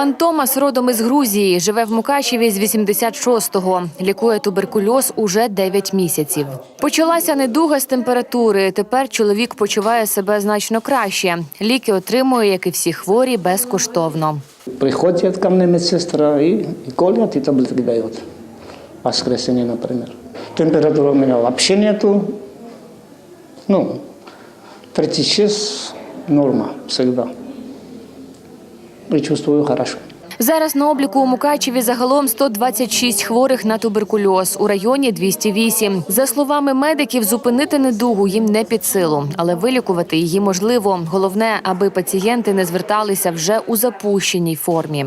Пан Томас родом із Грузії, живе в Мукачеві з 86-го. Лікує туберкульоз уже 9 місяців. Почалася недуга з температури. Тепер чоловік почуває себе значно краще. Ліки отримує, як і всі хворі, безкоштовно. Приходит ко мне медсестра и, и колят, и таблетки дает. Воскресенье, например. Температуры у меня вообще нету. Ну, 36 норма всегда. Чувствую хорошо. Зараз на обліку у Мукачеві загалом 126 хворих на туберкульоз, у районі 208. За словами медиків, зупинити недугу їм не під силу, але вилікувати її можливо. Головне, аби пацієнти не зверталися вже у запущеній формі.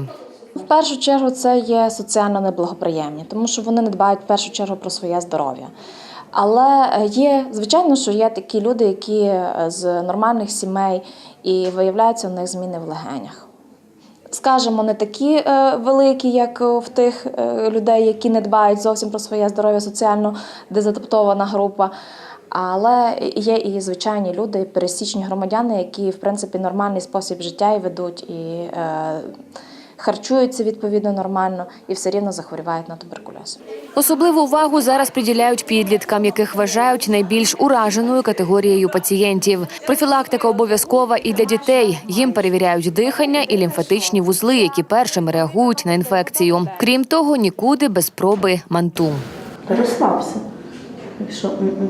В першу чергу це є соціально неблагоприємні, тому що вони не дбають в першу чергу про своє здоров'я. Але е, є, звичайно, що є такі люди, які е, з нормальних сімей і виявляються у них зміни в легенях. Скажемо, не такі е, великі, як в тих е, людей, які не дбають зовсім про своє здоров'я, соціально дезадаптована група. Але є і звичайні люди, пересічні громадяни, які в принципі нормальний спосіб життя і ведуть, і е, харчуються відповідно нормально, і все рівно захворювають на туберкульоз. Особливу увагу зараз приділяють підліткам, яких вважають найбільш ураженою категорією пацієнтів. Профілактика обов'язкова і для дітей. Їм перевіряють дихання і лімфатичні вузли, які першими реагують на інфекцію. Крім того, нікуди без проби манту. Розслабся. Якщо м-м.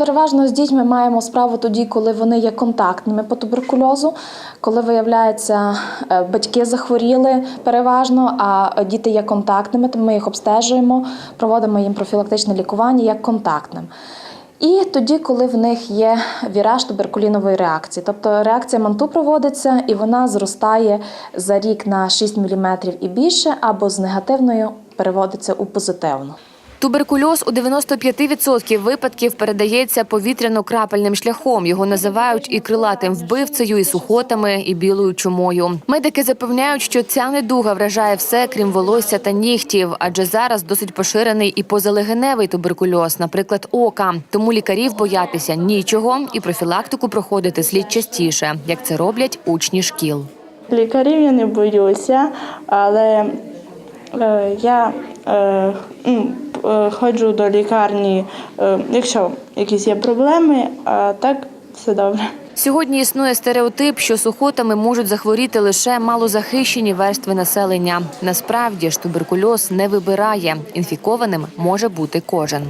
Переважно з дітьми маємо справу тоді, коли вони є контактними по туберкульозу, коли виявляється, е, батьки захворіли переважно, а діти є контактними, то ми їх обстежуємо, проводимо їм профілактичне лікування як контактним. І тоді, коли в них є віраж туберкулінової реакції, тобто реакція манту проводиться і вона зростає за рік на 6 мм і більше, або з негативною переводиться у позитивну. Туберкульоз у 95% випадків передається повітряно-крапельним шляхом. Його називають і крилатим вбивцею, і сухотами, і білою чумою. Медики запевняють, що ця недуга вражає все, крім волосся та нігтів, адже зараз досить поширений і позалегеневий туберкульоз, наприклад, ока. Тому лікарів боятися нічого і профілактику проходити слід частіше, як це роблять учні шкіл. Лікарів я не боюся, але е, я е, е, ходжу до лікарні, е, якщо якісь є проблеми, а так все добре. Сьогодні існує стереотип, що сухотами можуть захворіти лише малозахищені верстви населення. Насправді ж туберкульоз не вибирає. Інфікованим може бути кожен.